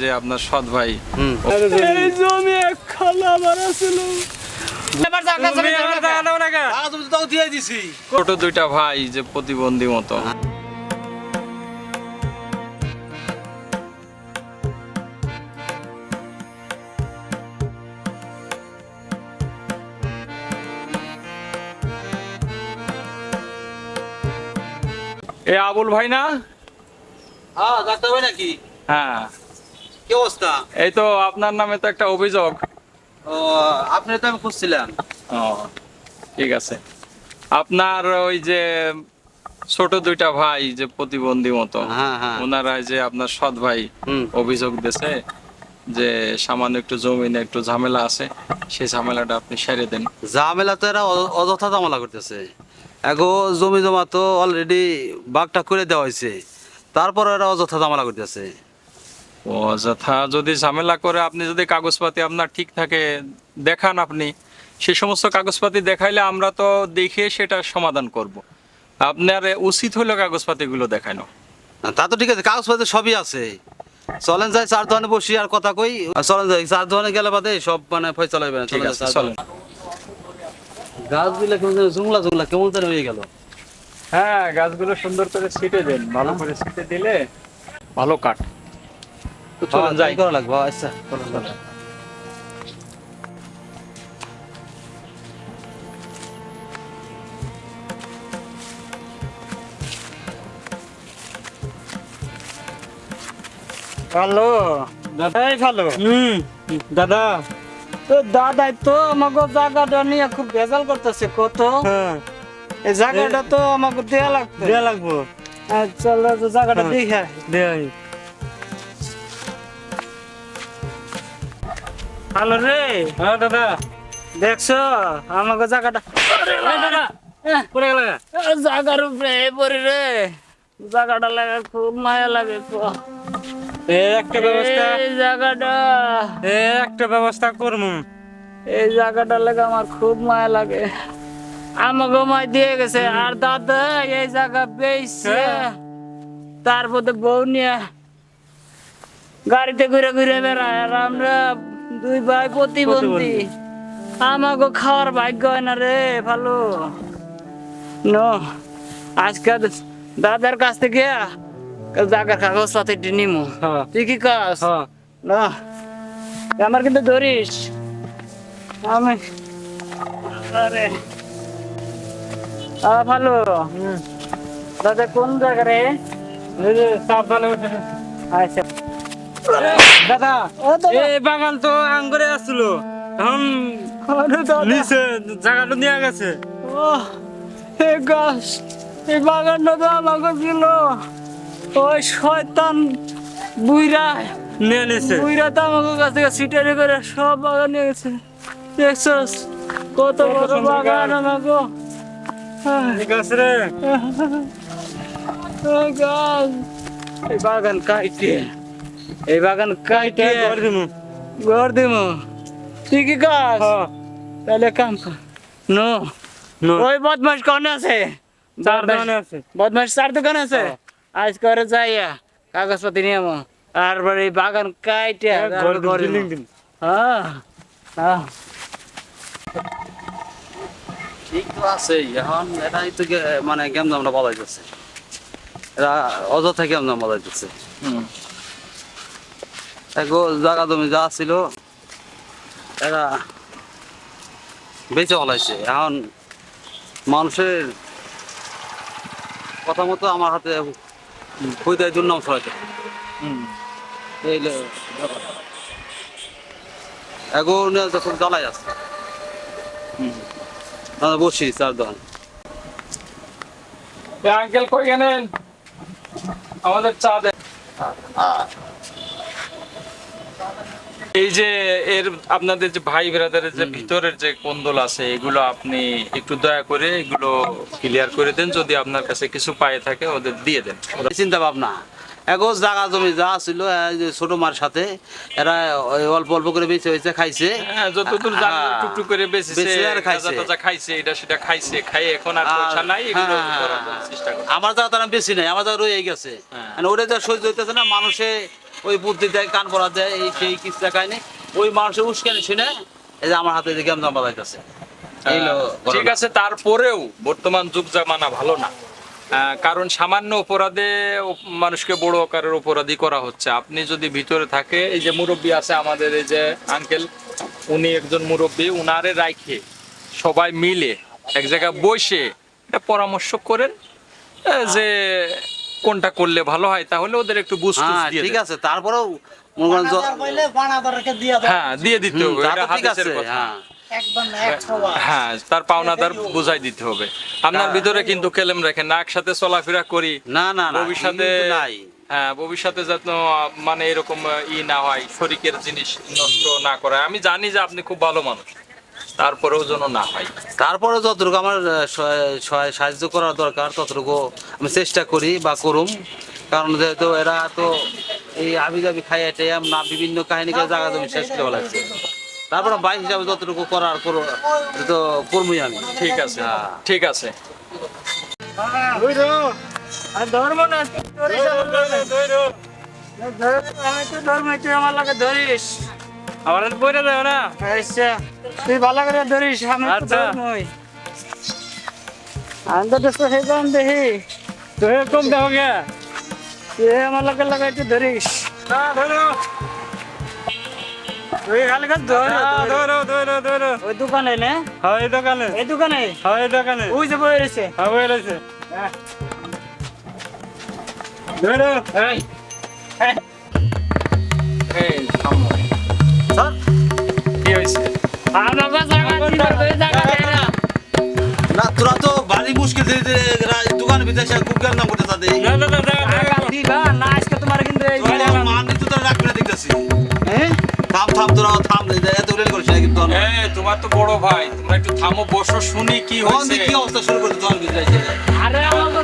যে আপনার সৎ ভাই। এই জমি এক খালা ছিল ছোট দুইটা ভাই যে প্রতিবন্ধী মতো। এ আবুল ভাই না? হ্যাঁ ডাক্তার ভাই নাকি? হ্যাঁ। কি অবস্থা? এই তো আপনার নামে তো একটা অভিযোগ। ও আপনি তো আমি খুঁজছিলাম। ও ঠিক আছে। আপনার ওই যে ছোট দুইটা ভাই যে প্রতিবন্ধী মতো হ্যাঁ হ্যাঁ। ওনারা যে আপনার সৎ ভাই অভিযোগ দিয়েছে যে সামান্য একটু জমি নিয়ে একটু ঝামেলা আছে সেই ঝামেলাটা আপনি সেরে দেন। ঝামেলা তো এরা অযথা ঝামেলা করতেছে। এগো জমি জমা তো অলরেডি বাঘটা করে দেওয়া হয়েছে। তারপর এরা অযথা ঝামেলা করতেছে। ও যথা যদি ঝামেলা করে আপনি যদি কাগজপাতি আপনার ঠিক থাকে দেখান আপনি। সে সমস্ত কাগজপাতি দেখাইলে আমরা তো দেখে সেটা সমাধান করব। আপনার উচিত হলো কাগজপাতিগুলো দেখানো। তা তো ঠিক আছে কাগজপত্র সবই আছে। চলেন যাই চার দোকানে বসি আর কথা কই। চলেন যাই চার দোকানে গেলে বাদে সব মানে ফয়সলা হবে না ঠিক আছে চলেন। গাছগুলা কেমন যেন জুংলা জুংলা কেমন যেন হয়ে গেল। হ্যাঁ গাছগুলো সুন্দর করে ছিটে দেন ভালো করে ছিটে দিলে ভালো কাঠ। তো চলুন হ্যাঁ, যাই। করা লাগবে আচ্ছা চলেন, চলেন। ভালো। দাদাই ভালো। হুম দাদা। তো দাদাই তো আমাকে জায়গাটা নিয়ে খুব ভেজাল করতেছে কত? এই জায়গাটা তো আমাকে দেয়া লাগবে। দেয়া লাগবে। তো জায়গাটা দেখে দেয় ভালো রে। হ্যাঁ দাদা। দেখছ? আমাকে জায়গাটা দাদা। পড়ে গেল? জায়গার উপরে পড়ে রে। জায়গাটা লাগে খুব মায়া লাগে একটা ব্যবস্থা এই জায়গাটা। একটা ব্যবস্থা করমু। এই জায়গাটা লাগে আমার খুব মায়া লাগে। আমাকে মায় দিয়ে গেছে। আর দাদা এই জায়গা পেয়েছে তারপরে বউ নিয়ে গাড়িতে ঘুরে ঘুরে বেড়ায়। আর আমরা দুই ভাই প্রতিবন্ধী। আমাকে খাওয়ার ভাগ্য হয় না রে ভালো। নো আজকে দাদার কাছ থেকে জায়গার কাগজ পাতি নিমু। হ্যাঁ। তুই কি কাজ হ্যাঁ। না আমার কিন্তু ধরিস। আমি আরে। আ ভালো। দাদা কোন জায়গা রে? সাবধানে আচ্ছা। দাদা এই বাগান তো আঙ্গুরে আসছিল এখন নিচে জায়গাটা নিয়ে গেছে। ও এই গাছ এই বাগানটা তো আমাকে ছিল ওই শয়তান বুইরা। নিয়ে নিছে। বুইরা তো আমাকে কাছ থেকে সিটারি করে সব বাগান নিয়ে গেছে। দেখছস কত বড় বাগান আমাকে। হ্যাঁ। ঠিক আছে রে। এই গাছ। এই বাগান কাইটে। এই বাগান কাইটে। ঘর দিমু। ঘর দিব তুই কি কাজ হ্যাঁ। তাহলে কাম কর। নো। নো। ওই বদমাস কোন আছে? চার দোকানে আছে। বদমাস চার দোকান আছে? হ্যাঁ। আজ করে যাইয়া কাগজপত্র নিয়ে আমো আর এই বাগান কাইটে। ঘর। বিল্ডিং হ্যাঁ হ্যাঁ। ঠিক তো আছে এখন এরাই তো মানে গেম দামটা বলাই যাচ্ছে। এরা অযথা গেম দাম বলাই যাচ্ছে। হুম। এগো জায়গা জমি যা ছিল এরা বেঁচে বলাইছে এখন মানুষের কথা মতো আমার হাতে হইতায় দুর্নাম ছড়াইতে। হুম। এই নিয়ে যখন জ্বালাই আছে বসি চার দোকান আঙ্কেল কই গেলেন? আমাদের চা দেন এই যে এর আপনাদের যে ভাই ব্রাদারের যে ভিতরের যে কোন্দল আছে এগুলো আপনি একটু দয়া করে এগুলো ক্লিয়ার করে দেন। যদি আপনার কাছে কিছু পায়ে থাকে ওদের দিয়ে দেন। চিন্তা ভাবনা। এগো জায়গা জমি যা ছিল ছোট মার সাথে এরা অল্প অল্প করে বেঁচে হয়েছে খাইছে। হ্যাঁ যতদূর জানি হ্যাঁ। টুকটুক করে বেঁচেছে আর খাইছে। খাইছে এটা সেটা খাইছে খাই এখন আর পয়সা নাই এগুলো হ্যাঁ, আমার জায়গা তারা বেশি নাই আমার জায়গা রয়ে গেছে। মানে ওটা যা সহ্য হইতেছে না মানুষে ওই বুদ্ধি দেয় কান পড়া দেয় এই সেই কিস্তা কাহিনী ওই মানুষের উস্কানি শুনে এই যে আমার হাতে এই হলো আহ, ঠিক আছে তারপরেও বর্তমান যুগ জামানা ভালো না। কারণ সামান্য অপরাধে মানুষকে বড় আকারের অপরাধী করা হচ্ছে। আপনি যদি ভিতরে থাকে এই যে মুরব্বী আছে আমাদের এই যে আঙ্কেল উনি একজন মুরব্বী উনারে রাইখে সবাই মিলে এক জায়গায় বসে পরামর্শ করেন। যে কোনটা করলে ভালো হয় তাহলে ওদের একটু বুঝতে হ্যাঁ দিয়ে ঠিক আছে তারপরেও হ্যাঁ দিয়ে দিতে হবে এটা হাদিসের কথা। হ্যাঁ। হ্যাঁ তার পাওনাদার বুঝাই দিতে হবে। আপনার ভিতরে কিন্তু কেলেম রাখেন না একসাথে চলাফেরা করি। না না ভবিষ্যতে হ্যাঁ ভবিষ্যতে যেন মানে এরকম ই না হয় শরিকের জিনিস নষ্ট না করে আমি জানি যে আপনি খুব ভালো মানুষ। তারপরেও যেন না হয়। তারপরে যতটুকু আমার সাহায্য করার দরকার ততটুকু আমি চেষ্টা করি বা করুম। কারণ যেহেতু এরা তো এই আবি যাবি খাই এটাই না বিভিন্ন কাহিনীকে জায়গা জমি শেষ করে লাগছে তারপরে বাইক হিসাবে যতটুকু করার করো তো করবই আমি। ঠিক আছে হ্যাঁ। ঠিক আছে। ধরিস। আমার আমার বইটা না আচ্ছা তুই ভালো করে ধরিস আমি তো আচ্ছা। আমি তো দেশ সেজন দেখি তুই কম দেও গে তুই আমার লাগে লাগে একটু ধরিস না ধরো তুই খালি করে ধর হ্যাঁ, ধরো ধরো ধরো ওই দোকানে নে হ্যাঁ এই দোকানে এই দোকানে হ্যাঁ এই দোকানে ওই যে বই রয়েছে হ্যাঁ বই রয়েছে ধরো এই এই, থামো। না না তোরা তো বাড়ি মুশকিল ধীরে ভিতরে জ্ঞান নাম করতে তাদের। না না না জায়গা দিবা না আজকে তোমার কিন্তু এই মানি তো তোরা রাখবি না দেখতেছি। হ্যাঁ থাম থাম তোরা থাম এত রেল করিস না কিন্তু। তোমার তো বড় ভাই তোমরা একটু থামো বসো শুনি কি হয়েছে। কি অবস্থা শুরু করতে তোমার ভিতরে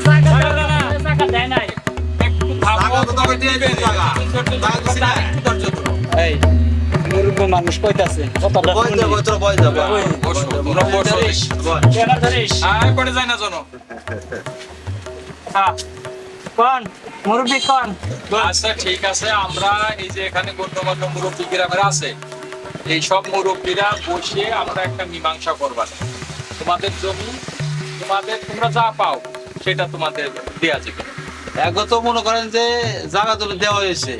জায়গা জায়গা দেয় নাই। একটু থামো, তো তোকে দিয়ে। এই মুরব্বী মানুষ কইতাছে। হ্যাঁ। কোন? মুরব্বী কোন? আচ্ছা ঠিক আছে আমরা এই যে এখানে গণ্যমান্য মুরব্বী গ্রামের আছে এই সব মুরব্বীরা বসে আমরা একটা মীমাংসা করবার। তোমাদের জমি তোমাদের তোমরা যা পাও সেটা তোমাদের দেয়া যাবে। একবার তো মনে করেন যে জায়গা জমি দেওয়া হয়েছে।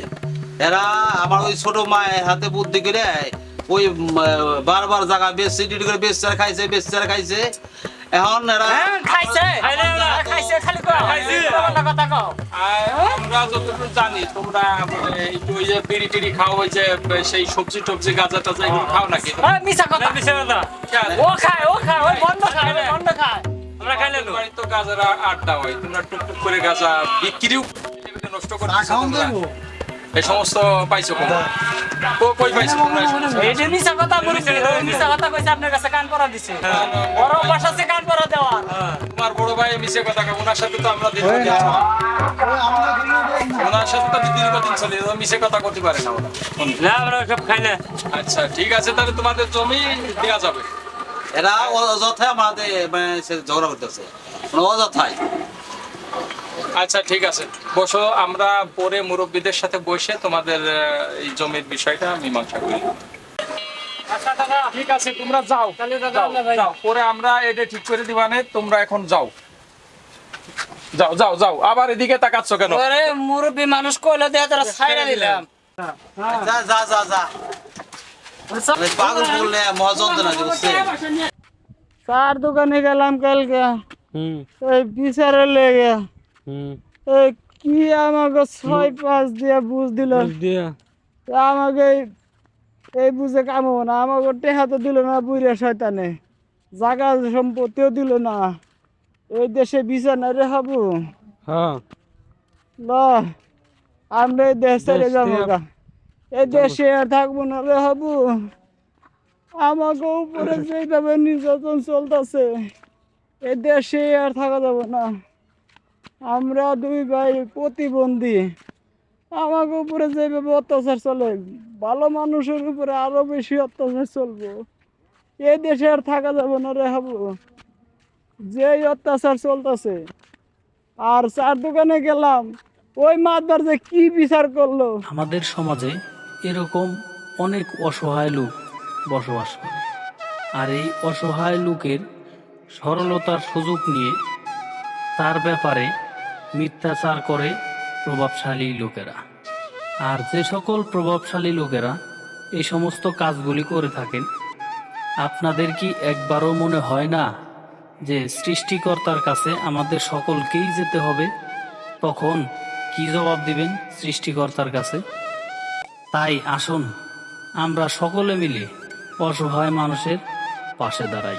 এরা আমার ওই ছোট মায়ের হাতে বুদ্ধি করে ওই বারবার জায়গা বেচছে ডিউটি করে বেচছে আর খাইছে বেচছে আর খাইছে। এখন এরা হ্যাঁ খাইছে। খাইছে খালি কথা কও। আমরা যতটুকু জানি তোমরা একটু ওই যে বিড়ি টিড়ি খাও ওই যে সেই সবজি টবজি গাঁজা টাজা এগুলো খাও নাকি? মিছা কথা। খেয়াল। ও খায় ও খায় ওই বন্ধ খায় বন্ধ খায়। আমরা খাইলে তো গাজার আড্ডা হয় তোমরা টুকটুক করে গাজা বিক্রিও নষ্ট তোমরা। এই সমস্ত পাইছো কোথায়? কো- কই পাইছো? তোমরা এই যে মিছা কথা ওই মিছা কথা কইছে আপনার কাছে কান পরা দিছে। বড় বাসা আছে কান পরা দেওয়া তোমার বড় ভাই মিশে কথা কয়, ওনার সাথে তো আমরা চলি। ওনার সাথে তো দীর্ঘদিন চলি মিশে কথা করতে পারে না ওরা না আমরা সব খাইলে আচ্ছা ঠিক আছে তাহলে তোমাদের জমি দেওয়া যাবে। এরা অযথায় আমাদের মানে ঝগড়া করতেছে। মানে অযথায়। আচ্ছা ঠিক আছে বসো আমরা পরে মুরব্বীদের সাথে বসে তোমাদের এই জমির বিষয়টা মীমাংসা করি আচ্ছা দাদা ঠিক আছে তোমরা যাও তাহলে দাদা যাও, আমরা ভাই যাও পরে আমরা এটা ঠিক করে দিবানে তোমরা এখন যাও যাও যাও যাও আবার এদিকে তাকাচ্ছ কেন মুরব্বী মানুষ কইলো দেয়া তারা ছাইরা দিলাম যা যা যা যা মানে পাগল বললে মহাযন্ত্রণা যে চার দোকানে গেলাম কালকে হুম বিচারে লেগে কি আমাকে ছয় পাঁচ দিয়ে বুঝ দিল? দিয়া। আমাকে এই- বুঝে কামো না। আমাকে টেহা তো দিল না বুড়িয়া শয়তানে। জাগা সম্পত্তিও দিল না। এই দেশে বিছানা রে হাবু হ্যাঁ। ল আমরা এই দেশ ছেড়ে যাব। এই দেশে আর থাকব না রে হাবু আমাকে উপরে যেভাবে নির্যাতন চলতেছে এই দেশে আর থাকা যাবে না। আমরা দুই ভাই প্রতিবন্ধী। আমাকে উপরে যেভাবে অত্যাচার চলে, ভালো মানুষের উপরে আরও বেশি অত্যাচার চলবো। এই দেশে আর থাকা যাবে না রে হাবু। যেই অত্যাচার চলতেছে, আর চার দোকানে গেলাম, ওই মাতবার যে কি বিচার করল? আমাদের সমাজে এরকম অনেক অসহায় লোক বসবাস করে। আর এই অসহায় লোকের সরলতার সুযোগ নিয়ে তার ব্যাপারে মিথ্যাচার করে প্রভাবশালী লোকেরা। আর যে সকল প্রভাবশালী লোকেরা এই সমস্ত কাজগুলি করে থাকেন, আপনাদের কি একবারও মনে হয় না যে সৃষ্টিকর্তার কাছে আমাদের সকলকেই যেতে হবে? তখন কি জবাব দিবেন সৃষ্টিকর্তার কাছে? তাই আসুন, আমরা সকলে মিলে অসহায় মানুষের পাশে দাঁড়াই।